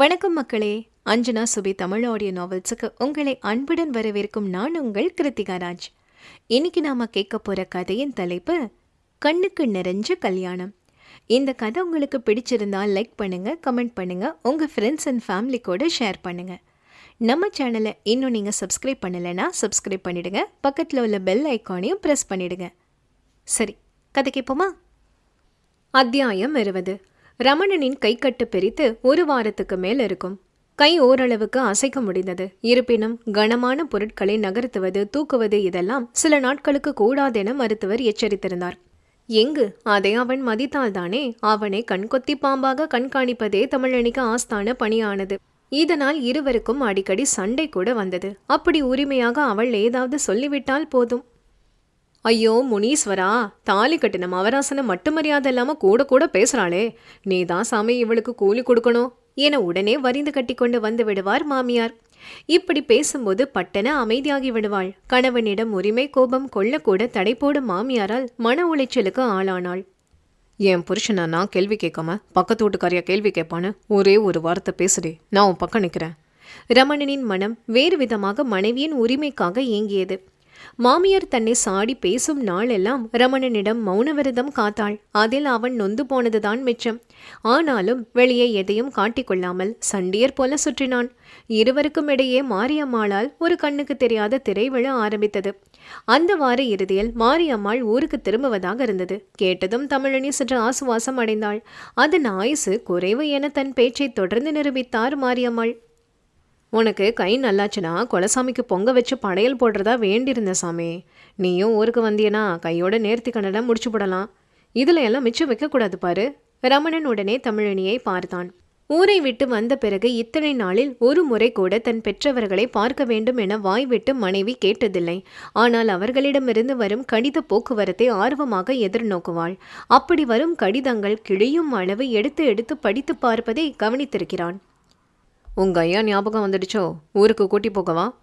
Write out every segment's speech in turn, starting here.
வணக்கம் மக்களே. அஞ்சனா சுபி தமிழ் ஆடியோ நாவல்ஸுக்கு உங்களை அன்புடன் வரவேற்கும் நான் உங்கள் கிருத்திகா ராஜ். இன்னைக்கு நாம கேட்க போற கதையின் தலைப்பு கண்ணுக்கு நிறைஞ்ச கல்யாணம். இந்த கதை உங்களுக்கு பிடிச்சிருந்தா லைக் பண்ணுங்க கமெண்ட் பண்ணுங்க உங்க ஃப்ரெண்ட்ஸ் அண்ட் ஃபேமிலி கூட ஷேர் பண்ணுங்க. நம்ம சேனலை இன்னும் நீங்கள் சப்ஸ்கிரைப் பண்ணலைன்னா சப்ஸ்கிரைப் பண்ணிடுங்க பக்கத்தில் உள்ள பெல் ஐக்கானையும் ப்ரெஸ் பண்ணிடுங்க. சரி கதை கேட்போமா அத்தியாயம் இருபது. ரமணனின் கைக்கட்டு பிரித்து ஒரு வாரத்துக்கு மேல் இருக்கும். கை ஓரளவுக்கு அசைக்க முடிந்தது. இருப்பினும் கனமான பொருட்களை நகர்த்துவது தூக்குவது இதெல்லாம் சில நாட்களுக்கு கூடாதென மருத்துவர் எச்சரித்திருந்தார். எங்கு? அதை அவன் மதித்தால்தானே. அவனை கண்கொத்தி பாம்பாக கண்காணிப்பதே தமிழனிக்கு ஆஸ்தான பணியானது. இதனால் இருவருக்கும் அடிக்கடி சண்டை கூட வந்தது. அப்படி உரிமையாக அவள் ஏதாவது சொல்லிவிட்டால் போதும். ஐயோ முனீஸ்வரா தாலி கட்டின மவராசனை மட்டும் மரியாதை இல்லாமல் கூட கூட பேசுகிறாளே நீ தான் சாமி இவளுக்கு கூலி கொடுக்கணும் என உடனே வரிந்து கட்டி கொண்டு வந்து விடுவார் மாமியார். இப்படி பேசும்போது பட்டன அமைதியாகி விடுவாள். கணவனிடம் உரிமை கோபம் கொள்ளக்கூட தடை போடும் மாமியாரால் மன உளைச்சலுக்கு ஆளானாள். என் புருஷனை நான் கேள்வி கேட்காம பக்கத்து வீட்டுக்காரியா கேள்வி கேட்பான்னு ஒரே ஒரு வார்த்தை பேசுடே நான் உன் பக்கம் நிற்கிறேன் ரமணனின் மனம் வேறு விதமாக மனைவியின் உரிமைக்காக ஏங்கியது. மாமியார் தன்னை சாடி பேசும் நாளெல்லாம் ரமணனிடம் மௌன விரதம் காத்தாள். அதில் அவன் நொந்து போனதுதான் மிச்சம். ஆனாலும் வெளியே எதையும் காட்டிக்கொள்ளாமல் சண்டியர் போல சுற்றினான். இருவருக்கும் இடையே மாரியம்மாளால் ஒரு கண்ணுக்கு தெரியாத திரைவிழா ஆரம்பித்தது. அந்த வார இறுதியில் மாரியம்மாள் ஊருக்கு திரும்புவதாக இருந்தது. கேட்டதும் தமிழனி சற்று ஆசுவாசம் அடைந்தாள். அதன் ஆயுசு குறைவு என தன் பேச்சை தொடர்ந்து நிரூபித்தார் மாரியம்மாள். உனக்கு கை நல்லாச்சுன்னா கொலசாமிக்கு பொங்க வச்சு படையல் போடுறதா வேண்டியிருந்த சாமி. நீயும் ஊருக்கு வந்தியனா கையோட நேர்த்தி கண்ணட முடிச்சு போடலாம். இதில் எல்லாம் மிச்சம் வைக்கக்கூடாது பாரு. ரமணன் உடனே தமிழினியை பார்த்தான். ஊரை விட்டு வந்த பிறகு இத்தனை நாளில் ஒரு முறை கூட தன் பெற்றவர்களை பார்க்க வேண்டும் என வாய் விட்டு மனைவி கேட்டதில்லை. ஆனால் அவர்களிடமிருந்து வரும் கடித போக்குவரத்தை ஆர்வமாக எதிர்நோக்குவாள். அப்படி வரும் கடிதங்கள் கிழியும் அளவு எடுத்து எடுத்து படித்து பார்ப்பதை கவனித்திருக்கிறான். உங்க ஐயா ஞாபகம் வந்துடுச்சோ? ஊருக்கு கூட்டி போகவா?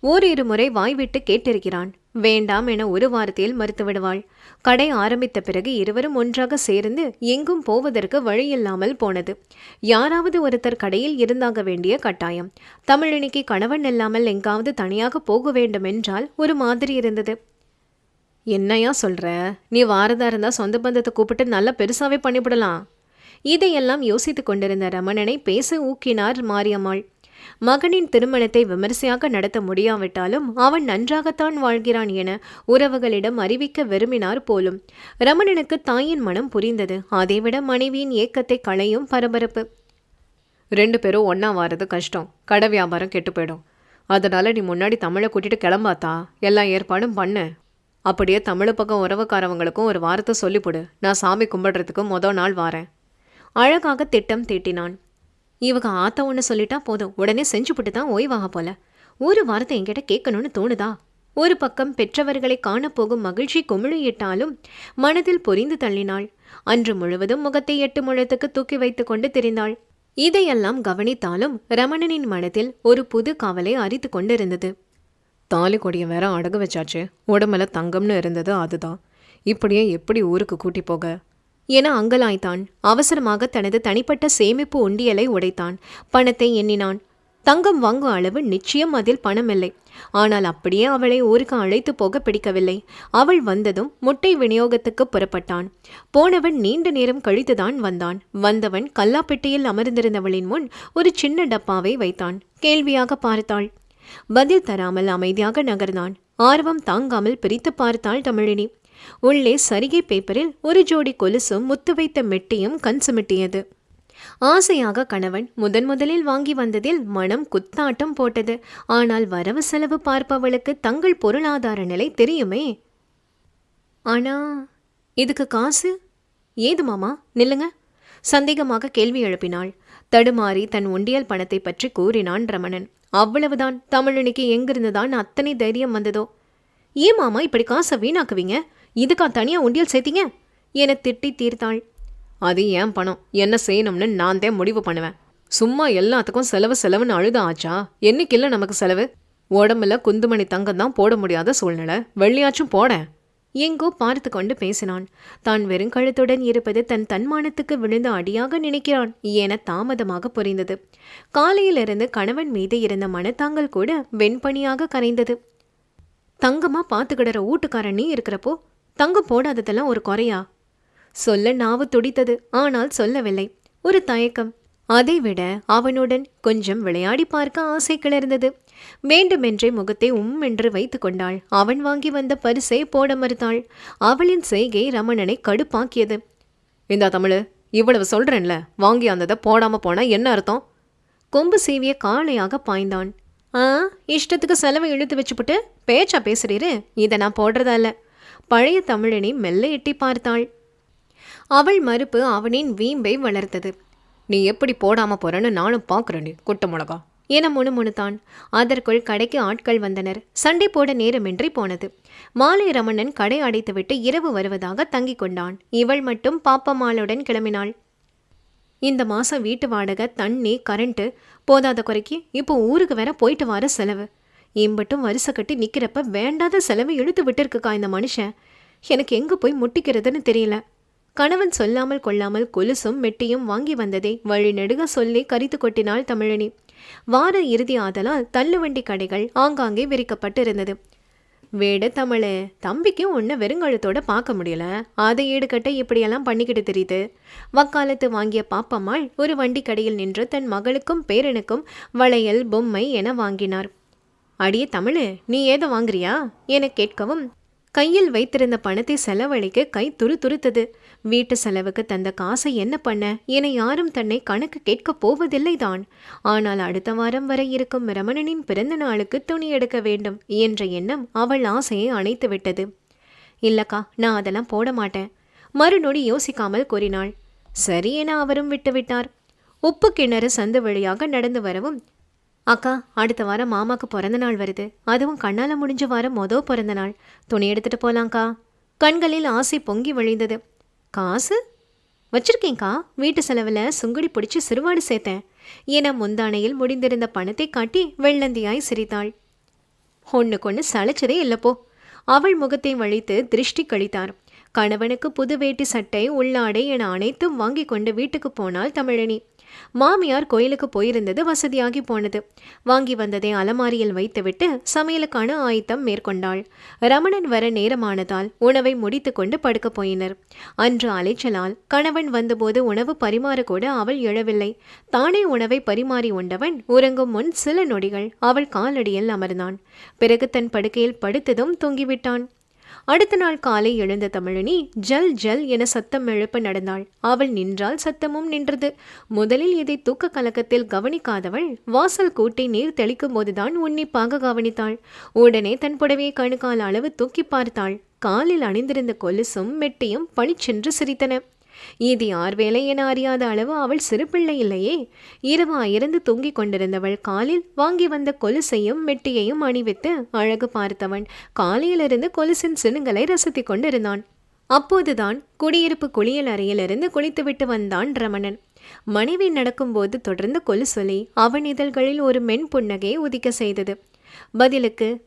ஓரிரு முறை வாய்விட்டு கேட்டிருக்கிறான். வேண்டாம் என ஒரு வாரத்தில் மறுத்துவிடுவாள் கடை ஆரம்பித்த பிறகு இருவரும் ஒன்றாக சேர்ந்து எங்கும் போவதற்கு வழியில்லாமல் போனது. யாராவது ஒருத்தர் கடையில் இருந்தாக வேண்டிய கட்டாயம். தமிழினிக்கு கணவன் இல்லாமல் எங்காவது தனியாக போக வேண்டும் என்றால் ஒரு மாதிரி இருந்தது. என்னையா சொல்ற? நீ வாரதா இருந்தா சொந்த பந்தத்தை கூப்பிட்டு நல்லா பெருசாவே பண்ணிவிடலாம். இதையெல்லாம் யோசித்துக் கொண்டிருந்த ரமணனை பேச ஊக்கினார் மாரியம்மாள். மகனின் திருமணத்தை விமரிசையாக நடத்த முடியாவிட்டாலும் அவன் நன்றாகத்தான் வாழ்கிறான் என உறவுகளிடம் அறிவிக்க விரும்பினார் போலும். ரமணனுக்கு தாயின் மனம் புரிந்தது. அதைவிட மனைவியின் ஏக்கத்தை களையும் பரபரப்பு. ரெண்டு பேரும் ஒன்றா வாரது கஷ்டம். கடை வியாபாரம் கெட்டு போயிடும். அதனால நீ முன்னாடி தமிழை கூட்டிட்டு கிளம்பாத்தா? எல்லா ஏற்பாடும் பண்ணு. அப்படியே தமிழ் பக்கம் உறவுக்காரவங்களுக்கும் ஒரு வாரத்தை சொல்லிவிடு நான் சாமி கும்பிடுறதுக்கு மொதல் நாள் வாரேன். அழகாக திட்டம் தீட்டினான். இவங்க ஆத்தா ஒன்று சொல்லிட்டா போதும். உடனே செஞ்சுவிட்டு தான் ஓய்வாக போல. ஒரு வாரத்தை என்கிட்ட கேட்கணும்னு தோணுதா? ஒரு பக்கம் பெற்றவர்களை காணப்போகும் மகிழ்ச்சி குமிழியிட்டாலும் மனதில் பொரிந்து தள்ளினாள். அன்று முழுவதும் முகத்தை எட்டு முழத்துக்கு தூக்கி வைத்து கொண்டு திரிந்தாள். இதையெல்லாம் கவனித்தாலும் ரமணனின் மனத்தில் ஒரு புது காவலை அரித்து கொண்டிருந்தது. தாலி கொடிய வேற அடகு வச்சாச்சு. உடம்புல தங்கம்னு இருந்தது அதுதான். இப்படியே எப்படி ஊருக்கு கூட்டி போக? என அங்கலாய்த்தான். அவசரமாக தனது தனிப்பட்ட சேமிப்பு உண்டியலை உடைத்தான். பணத்தை எண்ணினான். தங்கம் வாங்கும் அளவு நிச்சயம் அதில் பணமில்லை. ஆனால் அப்படியே அவளை ஊருக்கு அழைத்து போக பிடிக்கவில்லை. அவள் வந்ததும் முட்டை விநியோகத்துக்கு புறப்பட்டான். போனவன் நீண்ட நேரம் கழித்துதான் வந்தான். வந்தவன் கல்லாப்பெட்டியில் அமர்ந்திருந்தவளின் முன் ஒரு சின்ன டப்பாவை வைத்தான். கேள்வியாக பார்த்தாள். பதில் தராமல் அமைதியாக நகர்ந்தான். ஆர்வம் தாங்காமல் பிரித்து பார்த்தாள் தமிழினி. உள்ளே சரிகை பேப்பரில் ஒரு ஜோடி கொலுசும் முத்து வைத்த மெட்டியும் கண் சுமிட்டியது. ஆசையாக கணவன் முதன் முதலில் வாங்கி வந்ததில் மனம் குத்தாட்டம் போட்டது. ஆனால் வரவு செலவு பார்ப்பவளுக்கு தங்கள் பொருளாதார நிலை தெரியுமே? ஆனா இதுக்கு காசு? ஏது மாமா நில்லுங்க. சந்தேகமாக கேள்வி எழுப்பினாள். தடுமாறி தன் உண்டியல் பணத்தை பற்றி கூறினான் ரமணன். அவ்வளவுதான் தமிழனிக்கு எங்கிருந்துதான் அத்தனை தைரியம் வந்ததோ? ஏன் மாமா இப்படி காசை வீணாக்குவீங்க? இதுக்கா தனியாக உண்டியல் சேர்த்தீங்க? என திட்டி தீர்த்தாள். அது ஏன் பணம்? என்ன செய்யணும்னு நான் தான் முடிவு பண்ணுவேன். சும்மா எல்லாத்துக்கும் செலவு செலவுன்னு அழுத ஆச்சா? என்னைக்கு இல்லை நமக்கு செலவு? உடம்புல குந்துமணி தங்கம் தான் போட முடியாத சூழ்நிலை. வெள்ளியாச்சும் போட. எங்கோ பார்த்து கொண்டு பேசினான். தான் வெறுங்கழுத்துடன் இருப்பது தன் தன்மானத்துக்கு விழுந்த அடியாக நினைக்கிறான் என தாமதமாக புரிந்தது. காலையிலிருந்து கணவன் மீது இருந்த மனத்தாங்கல் கூட வெண்பனியாக கரைந்தது. தங்கமா பார்த்துக்கிடற வீட்டுக்காரன் நீ இருக்கிறப்போ தங்கம் போடாததெல்லாம் ஒரு குறையா? சொல்ல நாவு துடித்தது ஆனால் சொல்லவில்லை. ஒரு தயக்கம். அதைவிட அவனுடன் கொஞ்சம் விளையாடி பார்க்க ஆசை கிளர்ந்தது. வேண்டுமென்றே முகத்தை உம் என்று வைத்து கொண்டாள். அவன் வாங்கி வந்த பரிசை போட மறுத்தாள். அவளின் செய்கை ரமணனை கடுப்பாக்கியது. இந்தா தமிழ் இவ்வளவு சொல்றேன்ல. வாங்கி அந்ததை போடாம போனா என்ன அர்த்தம்? கொம்பு சீவிய காளையாக பாய்ந்தான். ஆ இஷ்டத்துக்கு செலவை இழுத்து வச்சுப்புட்டு பேச்சா பேசுறீரு? இதை நான் போடுறதா இல்லை பழைய தமிழனை மெல்ல எட்டி பார்த்தாள். அவள் மறுப்பு அவனின் வீம்பை வளர்த்தது. நீ எப்படி போடாம போறன்னு நானும் பாக்குறேன் குட்ட மிளகா என முணுமுணுத்தான். அதற்குள் கடைக்கு ஆட்கள் வந்தனர். சண்டை போட நேரமின்றி போனது. மாலை ரமணன் கடை அடைத்துவிட்டு இரவு வருவதாக தங்கிக் கொண்டான். இவள் மட்டும் பாப்பம்மாளுடன் கிளம்பினாள். இந்த மாசம் வீட்டு வாடகை தண்ணி கரண்ட்டு போதாத குறைக்கு இப்போ ஊருக்கு வேற போயிட்டு வர செலவு. இம்பட்டும் வரிசை கட்டி நிற்கிறப்ப வேண்டாத செலவு இழுத்து விட்டுருக்குக்கா இந்த மனுஷன். எனக்கு எங்கே போய் முட்டிக்கிறதுன்னு தெரியல. கணவன் சொல்லாமல் கொள்ளாமல் கொலுசும் மெட்டியும் வாங்கி வந்ததை வழி நெடுக சொல்லி கரித்து கொட்டினாள் தமிழினி. வார இறுதி ஆதலால் தள்ளுவண்டி கடைகள் ஆங்காங்கே விரிக்கப்பட்டிருந்தது வேட தமிழே தம்பிக்கும் ஒன்று வெறுங்கழுத்தோட பார்க்க முடியல? அதை ஈடுகட்ட இப்படியெல்லாம் பண்ணிக்கிட்டு தெரியுது. வக்காலத்து வாங்கிய பாப்பம்மாள் ஒரு வண்டி கடையில் நின்று தன் மகளுக்கும் பேரனுக்கும் வளையல் பொம்மை என வாங்கினார். அடியே தமிழு நீ ஏதோ வாங்குறியா? என கேட்கவும் கையில் வைத்திருந்த பணத்தை செலவழிக்க கை துரு துருத்தது. வீட்டு செலவுக்கு தந்த காசை என்ன பண்ண? என யாரும் தன்னை கணக்கு கேட்கப் போவதில்லை தான் ஆனால் அடுத்த வாரம் வரை இருக்கும் ரமணனின் பிறந்த நாளுக்கு துணி எடுக்க வேண்டும் என்ற எண்ணம் அவள் ஆசையை அணைத்து விட்டது. இல்லக்கா நான் அதெல்லாம் போட மாட்டேன். மறுநொடி யோசிக்காமல் கூறினாள் சரி என அவரும் விட்டுவிட்டார். உப்பு கிணறு சந்து வழியாக நடந்து வரவும் அக்கா அடுத்த வாரம் மாமாக்கு பிறந்த நாள் வருது. அதுவும் கண்ணால முடிஞ்ச வாரம் மொதல் பிறந்த நாள். துணி எடுத்துட்டு போலாங்க்கா கண்களில் ஆசை பொங்கி வழிந்தது. காசு? வச்சிருக்கேங்க்கா வீட்டு செலவில் சுங்குடி பிடிச்சி சிறுவாடு சேர்த்தேன். என முந்தானையில் முடிந்திருந்த பணத்தை காட்டி வெள்ளந்தியாய் சிரித்தாள். ஒன்றுக்கொன்று சளைச்சதே இல்லப்போ அவள் முகத்தை வழித்து திருஷ்டி கழித்தார். கணவனுக்கு புது வேட்டி சட்டை உள்ளாடை என அனைத்தும் வாங்கி கொண்டு வீட்டுக்கு போனாள் தமிழினி. மாமியார் கோயிலுக்கு போயிருந்தது வசதியாகி போனது. வாங்கி வந்ததை அலமாரியில் வைத்துவிட்டு சமையலுக்கான ஆயத்தம் மேற்கொண்டாள். ரமணன் வர நேரமானதால் உணவை முடித்துக்கொண்டு படுக்கப் போயினர். அன்று அலைச்சலால் கணவன் வந்தபோது உணவு பரிமாறக்கூட அவள் எழவில்லை. தானே உணவை பரிமாறி உண்டவன் உறங்கும் முன் சில நொடிகள் அவள் காலடியில் அமர்ந்தான். பிறகு தன் படுக்கையில் படுத்ததும் தூங்கிவிட்டான். அடுத்த நாள் காலை எழுந்த தமிழினி ஜல் ஜல் என சத்தம் எழுப்ப நடந்தாள். அவள் நின்றால் சத்தமும் நின்றது. முதலில் இதை தூக்க கலக்கத்தில் கவனிக்காதவள் வாசல் கூட்டை நீர் தெளிக்கும் போதுதான் உன்னிப்பாக கவனித்தாள். உடனே தன் புடவையை கணுக்கால் அளவு தூக்கி பார்த்தாள். காலில் அணிந்திருந்த கொலுசும் மெட்டியும் பளிச்சென்று சிரித்தன. இது யார் வேலை என அறியாத அளவு அவள் சிறு பிள்ளை இல்லையே. இரவு அயர்ந்து தூங்கிக் கொண்டிருந்தவள் காலில் வாங்கி வந்த கொலுசையும் மெட்டியையும் அணிவித்து அழகு பார்த்தவன் காலையிலிருந்து கொலுசின் சினுங்களை ரசித்துக் கொண்டிருந்தான். அப்போதுதான் குடியிருப்பு குளியல் அறையிலிருந்து குளித்துவிட்டு வந்தான் ரமணன். மனைவி நடக்கும்போது தொடர்ந்து கொலுசொலி அவன் இதழ்களில் ஒரு மென் புன்னகையை உதிக்க செய்தது. பதிலுக்கு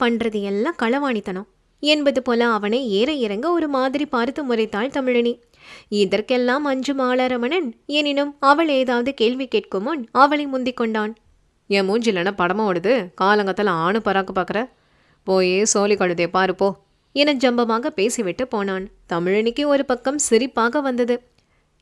பண்றது எல்லாம் களவாணித்தனம். என்பது போல அவனை ஏற இறங்க ஒரு மாதிரி பார்த்து முறைத்தாள் தமிழினி. இதற்கெல்லாம் அஞ்சு மாலாரமணன். எனினும் அவள் ஏதாவது கேள்வி கேட்கும் முன் அவளை முந்திக் கொண்டான் என் மூஞ்சிலன படமா ஓடுது? காலங்கத்தில் ஆணு பராக்கு பார்க்குற? போயே சோழி கழுதே பாரு போ. என ஜம்பமாக பேசிவிட்டு போனான். தமிழனிக்கு ஒரு பக்கம் சிரிப்பாக வந்தது.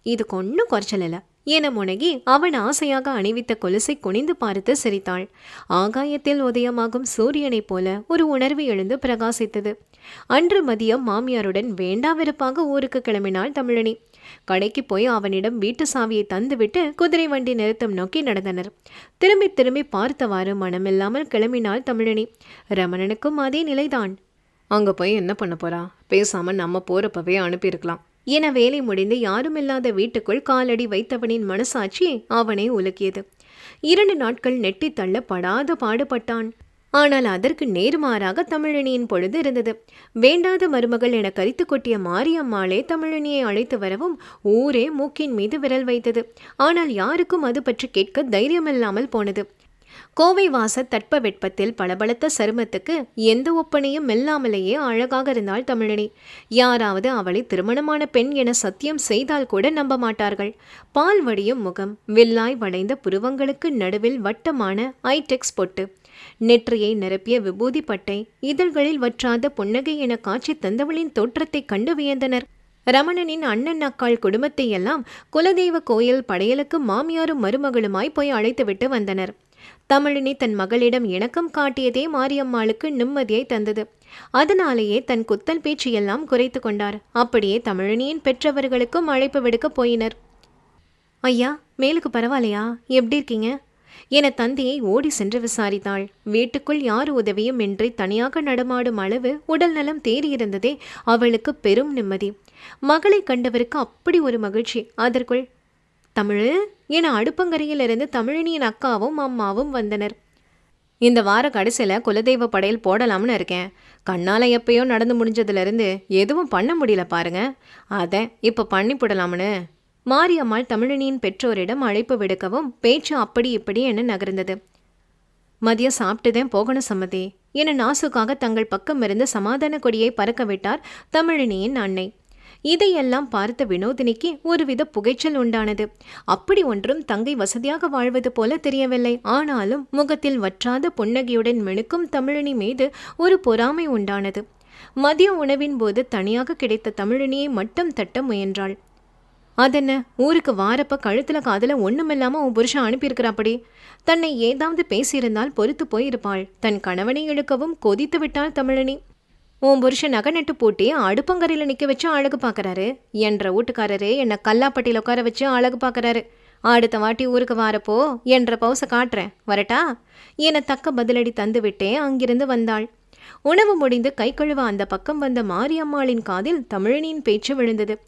இதுக்கு ஒன்றும் குறைச்சல் இல்லை. என முனகி அவன் ஆசையாக அணிவித்த கொலுசை குனிந்து பார்த்து சிரித்தாள். ஆகாயத்தில் உதயமாகும் சூரியனைப் போல ஒரு உணர்வு எழுந்து பிரகாசித்தது. அன்று மதியம் மாமியாருடன் வேண்டாவிருப்பாக ஊருக்கு கிளம்பினாள் தமிழினி. கடைக்கு போய் அவனிடம் வீட்டு சாவியை தந்துவிட்டு குதிரை வண்டி நிறுத்தம் நோக்கி நடந்தனர். திரும்பி திரும்பி பார்த்தவாறு மனமில்லாமல் கிளம்பினாள் தமிழினி. ரமணனுக்கும் அதே நிலைதான். அங்கே போய் என்ன பண்ண போறா? பேசாம நம்ம போறப்பவே அனுப்பியிருக்கலாம். என வேலை முடிந்து யாருமில்லாத வீட்டுக்குள் காலடி வைத்தவனின் மனசாட்சி அவனை உலுக்கியது. இரண்டு நாட்கள் நெட்டி தள்ளப்படாத பாடுபட்டான். ஆனால் அதற்கு நேர்மாறாக தமிழினியின் பொழுது இருந்தது. வேண்டாத மருமகள் என கரித்து கொட்டிய மாரியம்மாளே தமிழினியை அழைத்து வரவும் ஊரே மூக்கின் மீது விரல் வைத்தது. ஆனால் யாருக்கும் அது பற்றி கேட்க தைரியமில்லாமல் போனது. கோவை வாச தட்ப வெட்பத்தில் பளபளத்த சருமத்துக்கு எந்த ஒப்பனையும் இல்லாமலேயே அழகாக இருந்தாள் தமிழினி. யாராவது அவளை திருமணமான பெண் என சத்தியம் செய்தால் கூட நம்ப மாட்டார்கள். பால் வடியும் முகம் வில்லாய் வளைந்த புருவங்களுக்கு நடுவில் வட்டமான ஐடெக்ஸ் பொட்டு நெற்றியை நிரப்பிய விபூதி பட்டை இதழ்களில் வற்றாத புன்னகை என காட்சி தந்தவளின் தோற்றத்தைக் கண்டு வியந்தனர். ரமணனின் அண்ணன் அக்காள் குடும்பத்தை எல்லாம் குலதெய்வ கோயில் படையலுக்கு மாமியாரும் மருமகளுமாய் போய் அழைத்துவிட்டு வந்தனர். தமிழினி தன் மகளிடம் இணக்கம் காட்டியதே மாரியம்மாளுக்கு நிம்மதியை தந்தது. அதனாலேயே தன் குத்தல் பேச்சையெல்லாம் குறைத்து கொண்டார். அப்படியே தமிழினியின் பெற்றவர்களுக்கும் அழைப்பு விடுக்க போயினர். ஐயா மேலுக்கு பரவாயில்லையா? எப்படி இருக்கீங்க? என தந்தையை ஓடி சென்று விசாரித்தாள். வீட்டுக்குள் யார் உதவியும் இன்றி தனியாக நடமாடும் அளவு உடல் நலம் தேறியிருந்ததே அவளுக்கு பெரும் நிம்மதி. மகளை கண்டவருக்கு அப்படி ஒரு மகிழ்ச்சி. அதற்குள் தமிழ் என அடுப்பங்கரையிலிருந்து தமிழினியின் அக்காவும் அம்மாவும் வந்தனர். இந்த வார கடைசியில் குலதெய்வ படையல் போடலாம்னு இருக்கேன். கண்ணால் எப்பயோ நடந்து முடிஞ்சதுலேருந்து எதுவும் பண்ண முடியல பாருங்க. அதை இப்போ பண்ணி போடலாம்னு. மாரியம்மாள் தமிழினியின் பெற்றோரிடம் அழைப்பு விடுக்கவும் பேச்சு அப்படி இப்படி என நகர்ந்தது. மதியம் சாப்பிட்டுதான் போகணும் சம்மதி. என நாசுக்காக தங்கள் பக்கம் இருந்து சமாதான கொடியை பறக்க விட்டார் தமிழினியின் அன்னை. இதையெல்லாம் பார்த்த வினோதினிக்கு ஒருவித புகைச்சல் உண்டானது. அப்படி ஒன்றும் தங்கை வசதியாக வாழ்வது போல தெரியவில்லை. ஆனாலும் முகத்தில் வற்றாத புன்னகையுடன் மினுக்கும் தமிழினி மீது ஒரு பொறாமை உண்டானது. மதிய உணவின் போது தனியாக கிடைத்த தமிழினியை மட்டும் தட்ட முயன்றாள். அதென்ன? ஊருக்கு வாரப்ப கழுத்துல காதில் ஒண்ணுமில்லாம உன் புருஷன் அனுப்பியிருக்கிறாப்படி. தன்னை ஏதாவது பேசியிருந்தால் பொறுத்து போயிருப்பாள். தன் கணவனை இழுக்கவும் கொதித்து விட்டாள் தமிழினி. உன் புருஷன் நகை நட்டு பூட்டி அடுப்பங்கரையில் நிற்க வச்சு அழகு பார்க்குறாரு என்ற வீட்டுக்காரரு என்னை கல்லாப்பட்டியில் உட்கார வச்சு அழகு பார்க்கறாரு அடுத்த வாட்டி ஊருக்கு வாரப்போ என்ற பவுசை காட்டுறேன். வரட்டா? என தக்க பதிலடி தந்துவிட்டே அங்கிருந்து வந்தாள். உணவு முடிந்து கை கழுவ அந்த பக்கம் வந்த மாரியம்மாளின் காதில் தமிழனின் பேச்சு விழுந்தது.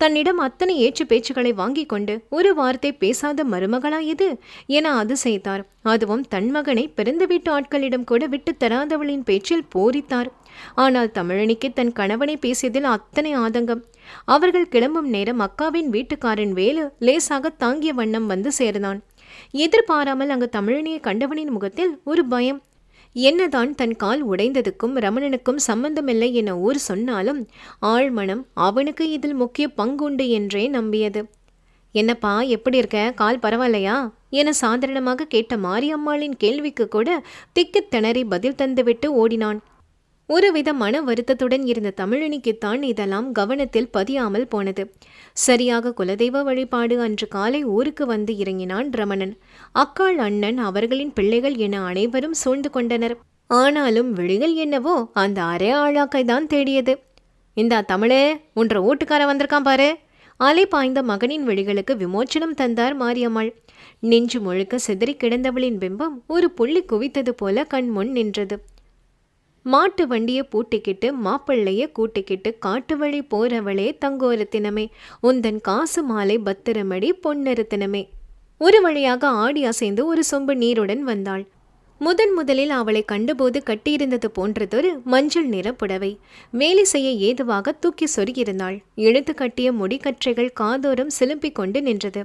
தன்னிடம் அத்தனை ஏற்று பேச்சுக்களை வாங்கிக் கொண்டு ஒரு வார்த்தை பேசாத மருமகளா இது? என அது செய்தார். அதுவும் தன் மகனை பிறந்த வீட்டு ஆட்களிடம் கூட விட்டு தராதவளின் பேச்சில் போரித்தார். ஆனால் தமிழனிக்கு தன் கணவனை பேசியதில் அத்தனை ஆதங்கம். அவர்கள் கிளம்பும் நேரம் அக்காவின் வீட்டுக்காரன் வேலு லேசாக தாங்கிய வண்ணம் வந்து சேர்ந்தான். எதிர்பாராமல் அங்கு தமிழனியை கண்டவனின் முகத்தில் ஒரு பயம் என்னதான் தன் கால் உடைந்ததுக்கும் ரமணனுக்கும் சம்பந்தமில்லை என ஊர் சொன்னாலும் ஆழ்மனம் அவனுக்கு இதில் முக்கிய பங்குண்டு என்றே நம்பியது. என்னப்பா எப்படி இருக்க? கால் பரவாயில்லையா? என சாதாரணமாக கேட்ட மாரியம்மாளின் கேள்விக்கு கூட திக்கு திணறி பதில் தந்துவிட்டு ஓடினான். ஒருவித மன வருத்தத்துடன் இருந்த தமிழினிக்குத்தான் இதெல்லாம் கவனத்தில் பதியாமல் போனது. சரியாக குலதெய்வ வழிபாடு அன்று காலை ஊருக்கு வந்து இறங்கினான் ரமணன். அக்காள் அண்ணன் அவர்களின் பிள்ளைகள் என அனைவரும் சூழ்ந்து கொண்டனர். ஆனாலும் விழிகள் என்னவோ அந்த அரை ஆளாக்கை தான் தேடியது. இந்தா தமிழே உன்ற வீட்டுக்கார வந்திருக்கான் பாரு. அலை பாய்ந்த மகனின் விழிகளுக்கு விமோச்சனம் தந்தார் மாரியம்மாள். நெஞ்சு முழுக்க சிதறி கிடந்தவளின் பிம்பம் ஒரு புள்ளி குவித்தது போல கண் முன் நின்றது. மாட்டு வண்டியை பூட்டிக்கிட்டு மாப்பிள்ளைய கூட்டிக்கிட்டு காட்டு வழி போறவளே தங்கோரத்தினமே. உந்தன் காசு மாலை பத்திரமடி பொன்னருத்தினமே ஒரு வழியாக ஆடி அசைந்து ஒரு சொம்பு நீருடன் வந்தாள். முதன் முதலில் அவளை கண்டபோது கட்டியிருந்தது போன்றதொரு மஞ்சள் நிற புடவை. மேலே செய்ய ஏதுவாக தூக்கி சொருகியிருந்தாள். இழுத்து கட்டிய முடிக்கற்றைகள் காதோரம் சிலும்பிக் கொண்டு நின்றது.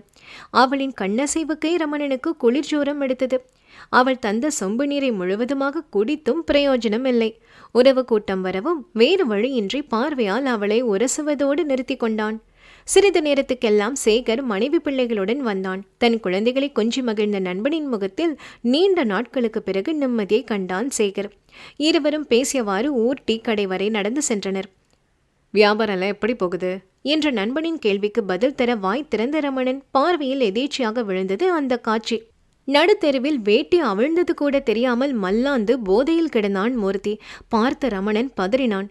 அவளின் கண்ணசைவுக்கே ரமணனுக்கு குளிர்ஜோரம் எடுத்தது. அவள் தந்த சொம்பு நீரை முழுவதுமாக குடித்தும் பிரயோஜனம் இல்லை. உறவு கூட்டம் வரவும் வேறு வழியின்றி பார்வையால் அவளை உரசுவதோடு நிறுத்தி கொண்டான். சிறிது நேரத்துக்கெல்லாம் சேகர் மனைவி பிள்ளைகளுடன் வந்தான். தன் குழந்தைகளை கொஞ்சி மகிழ்ந்த நண்பனின் முகத்தில் நீண்ட நாட்களுக்கு பிறகு நிம்மதியை கண்டான் சேகர். இருவரும் பேசியவாறு ஊர் டீ கடை வரை நடந்து சென்றனர். வியாபாரம்லாம் எப்படி போகுது? என்ற நண்பனின் கேள்விக்கு பதில் தர வாய் திறந்த ரமணன் பார்வையில் எதேச்சியாக விழுந்தது அந்த காட்சி. நடுத்தெருவில் வேட்டி அவிழ்ந்தது கூட தெரியாமல் மல்லாந்து போதையில் கிடந்தான் மூர்த்தி. பார்த்த ரமணன் பதறினான்.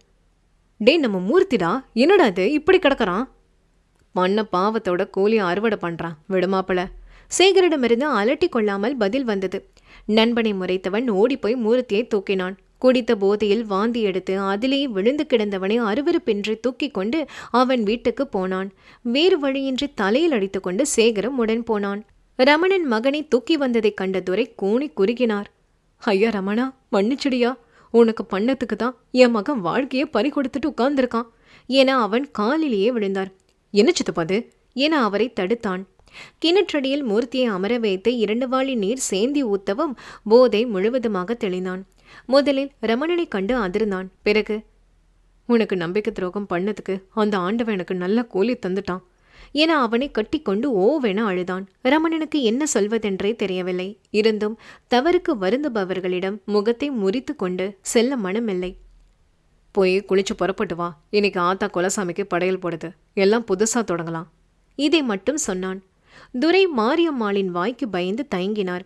டே நம்ம மூர்த்திடா? என்னடா இது? இப்படி கிடக்கறான்? பண்ண பாவத்தோட கூலி அறுவடை பண்றான் விடுமாப்பிள. சேகரிடமிருந்து அலட்டி கொள்ளாமல் பதில் வந்தது. நண்பனை முறைத்தவன் ஓடிப்போய் மூர்த்தியை தூக்கினான். குடித்த போதையில் வாந்தி எடுத்து அதிலேயே விழுந்து கிடந்தவனை அருவருப்பின்றி தூக்கி கொண்டு அவன் வீட்டுக்கு போனான். வேறு வழியின்றி தலையில் அடித்துக்கொண்டு சேகரம் உடன் போனான். ரமணன் மகனை தூக்கி வந்ததைக் கண்ட துரை கூணி குறுகினார். ஐயா ரமணா மன்னிச்சுடியா. உனக்கு பண்ணத்துக்கு தான் என் மகன் வாழ்க்கையை பறி கொடுத்துட்டு உட்கார்ந்திருக்கான் என அவன் காலிலேயே விழுந்தார். என்ன சித்தப்பாது என அவரை தடுத்தான். கிணற்றடியில் மூர்த்தியை அமர வைத்து இரண்டு வாளி நீர் சேந்தி ஊத்தவும் போதை முழுவதுமாக தெளிந்தான். முதலில் ரமணனை கண்டு அதிர்ந்தான். பிறகு உனக்கு நம்பிக்கை துரோகம் பண்ணதுக்கு அந்த ஆண்டவன் எனக்கு நல்ல கூலி தந்துட்டான் என அவனை கட்டிக்கொண்டு ஓவென அழுதான். ரமணனுக்கு என்ன சொல்வதென்றே தெரியவில்லை. இருந்தும் தவறுக்கு வருந்துபவர்களிடம் முகத்தை முறித்து கொண்டு செல்ல மனமில்லை. போய் குளிச்சு புறப்பட்டு வா. இன்னைக்கு ஆத்தா குலசாமிக்கு படையல் போடுது. எல்லாம் புதுசா தொடங்கலாம். இதை மட்டும் சொன்னான். துரை மாரியம்மாளின் வாய்க்கு பயந்து தயங்கினார்.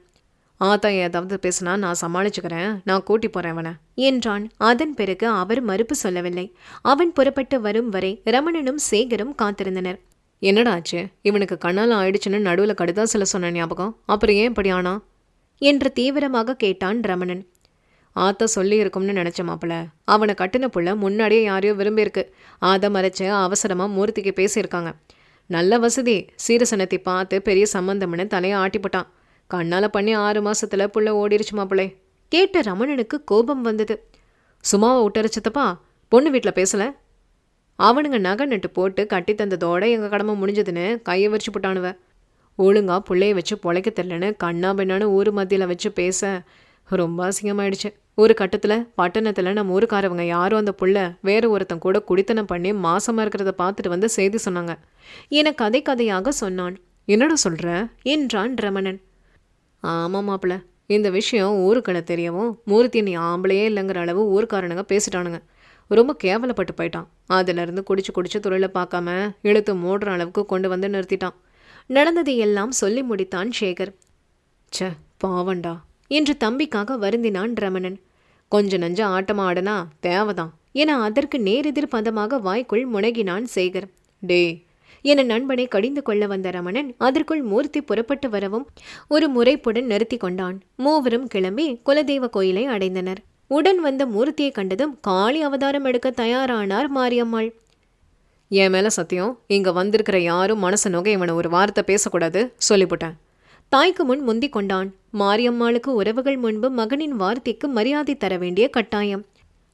ஆத்தா ஏதாவது பேசுனா நான் சமாளிச்சுக்கிறேன். நான் கூட்டி போறேன் அவனை. என்றான். அதன் பிறகு அவர் மறுப்பு சொல்லவில்லை. அவன் புறப்பட்டு வரும் வரை ரமணனும் சேகரும் காத்திருந்தனர். என்னடா ஆச்சு? இவனுக்கு கண்ணால் ஆயிடுச்சுன்னு நடுவில் கடுதாசில சொன்ன ஞாபகம். அப்புறம் ஏன் இப்படி ஆனா? என்று தீவிரமாக கேட்டான் ரமணன். ஆத்தா சொல்லியிருக்கும்னு நினச்ச மாப்பிள்ள அவனை கட்டின புள்ள முன்னாடியே யாரையோ விரும்பியிருக்கு. அதை மறைச்சு அவசரமாக மூர்த்திக்கு பேசியிருக்காங்க. நல்ல வசதி சீரசனத்தை பார்த்து பெரிய சம்பந்தம்னு தலையை ஆட்டிப்பட்டான். கண்ணால் பண்ணி ஆறு மாசத்துல புள்ள ஓடிருச்சு மாப்பிளே. கேட்ட ரமணனுக்கு கோபம் வந்தது. சும்மாவை விட்டரிச்சதப்பா பொண்ணு வீட்டில் பேசலை? அவனுங்க நகை நட்டு போட்டு கட்டி தந்ததோட எங்கள் கடமை முடிஞ்சதுன்னு கையை வரிச்சு போட்டானுவ. ஒழுங்கா பிள்ளைய வச்சு பொழைக்க தெரிலன்னு கண்ணா பெண்ணான்னு ஊர் மத்தியில் வச்சு பேச ரொம்ப அசிங்கமாயிடுச்சு. ஒரு கட்டத்தில் பட்டணத்தில் நம்ம ஊருக்காரவங்க யாரும் அந்த புள்ள வேற ஒருத்தன் கூட குடித்தனம் பண்ணி மாசமாக இருக்கிறத பார்த்துட்டு வந்து செய்தி சொன்னாங்க. என கதை கதையாக சொன்னான். என்னடா சொல்கிற என்றான் ரமணன். ஆமாம் மாப்பிள்ள இந்த விஷயம் ஊருக்களை தெரியவும் மூர்த்தி நீ ஆம்பளையே இல்லைங்கிற அளவு ஊருக்காரனுங்க பேசிட்டானுங்க. ரொம்ப கேவலப்பட்டு போயிட்டான். அதிலிருந்து குடிச்சு குடிச்சு தொழிலை பார்க்காம இழுத்து மூடுற அளவுக்கு கொண்டு வந்து நிறுத்திட்டான். நடந்ததை எல்லாம் சொல்லி முடித்தான் சேகர். ச பாவண்டா என்று தம்பிக்காக வருந்தினான் ரமணன். கொஞ்ச நஞ்ச ஆட்டமா ஆடனா தேவைதான் என அதற்கு நேரெதிர் பதமாக வாய்க்குள் முனகினான் சேகர். டேய் என நண்பனை கடிந்து கொள்ள வந்த ரமணன் அதற்குள் மூர்த்தி புறப்பட்டு வரவும் ஒரு முறைப்புடன் நிறுத்தி கொண்டான். மூவரும் கிளம்பி குலதெய்வ கோயிலை அடைந்தனர். உடன் வந்த மூர்த்தியை கண்டதும் காளி அவதாரம் எடுக்க தயாரானார் மாரியம்மாள். என் மேல சத்தியம் இங்க வந்திருக்கிற யாரும் மனசு நோக இவனை ஒரு வார்த்தை பேசக்கூடாது சொல்லிவிட்டேன் தாய்க்கு முன் முந்திக் கொண்டான் மாரியம்மாளுக்கு உறவுகள் முன்பு மகனின் வார்த்தைக்கு மரியாதை தர வேண்டிய கட்டாயம்.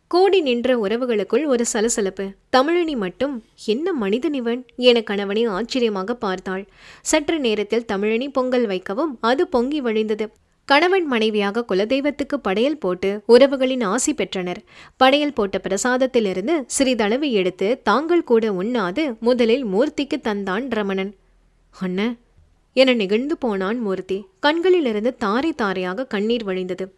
கூடி நின்ற உறவுகளுக்குள் ஒரு சலசலப்பு. தமிழினி மட்டும் என்ன மனிதன் இவன்? என கணவனை ஆச்சரியமாக பார்த்தாள். சற்று நேரத்தில் தமிழினி பொங்கல் வைக்கவும் அது பொங்கி வழிந்தது. கணவன் மனைவியாக குலதெய்வத்துக்கு படையல் போட்டு உறவுகளின் ஆசி பெற்றனர். படையல் போட்ட பிரசாதத்திலிருந்து சிறிதளவு எடுத்து தாங்கள் கூட உண்ணாது முதலில் மூர்த்திக்கு தந்தான் ரமணன். அண்ண என நிகழ்ந்து போனான் மூர்த்தி. கண்களிலிருந்து தாரை தாரையாக கண்ணீர் வழிந்தது.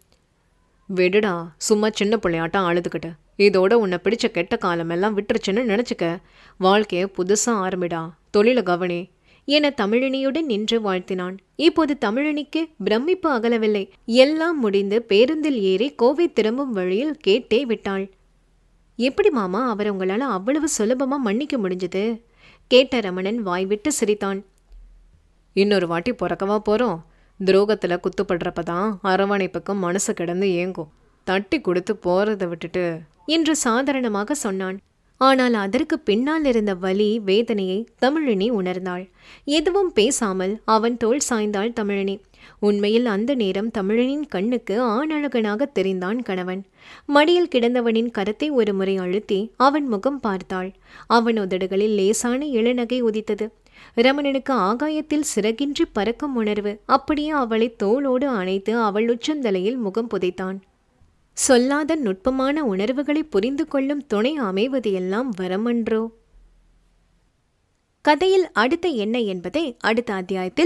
விடுடா சும்மா சின்ன பிள்ளையாட்டம் அழுதுகிட்டு. இதோட உன்னை பிடிச்ச கெட்ட காலமெல்லாம் விட்டுருச்சுன்னு நினச்சிக்க. வாழ்க்கைய புதுசா ஆரம்பிடா. தொழில கவனி. என தமிழினியுடன் நின்று வாழ்த்தினான். இப்போது தமிழினிக்கு பிரமிப்பு அகலவில்லை. எல்லாம் முடிந்து பேருந்தில் ஏறி கோவை திரும்பும் வழியில் கேட்டே விட்டாள். எப்படி மாமா அவர் உங்களால அவ்வளவு சுலபமா மன்னிக்க முடிஞ்சது? கேட்ட ரமணன் வாய்விட்டு சிரித்தான். இன்னொரு வாட்டி பிறக்கவா போறோம். துரோகத்துல குத்துப்படுறப்ப தான் அரவணைப்புக்கு மனசு கிடந்து ஏங்கும். தட்டி கொடுத்து போறதை விட்டுட்டு என்று சாதாரணமாக சொன்னான். ஆனால் அதற்கு பின்னால் இருந்த வலி வேதனையை தமிழினி உணர்ந்தாள். எதுவும் பேசாமல் அவன் தோள் சாய்ந்தாள் தமிழினி. உண்மையில் அந்த நேரம் தமிழனின் கண்ணுக்கு ஆணழகனாக தெரிந்தான் கணவன். மடியில் கிடந்தவனின் கரத்தை ஒரு முறை அழுத்தி அவன் முகம் பார்த்தாள். அவன் உதடுகளில் லேசான இளநகை உதித்தது. ரமணனுக்கு ஆகாயத்தில் சிறகின்றி பறக்கும் உணர்வு. அப்படியே அவளை தோளோடு அணைத்து அவள் உச்சந்தலையில் முகம் புதைத்தான். சொல்லாத நுட்பமான உணர்வுகளை புரிந்து கொள்ளும் துணை அமைவது எல்லாம் வரமன்றோ? கதையில் அடுத்த என்ன என்பதை அடுத்த அத்தியாயத்தில்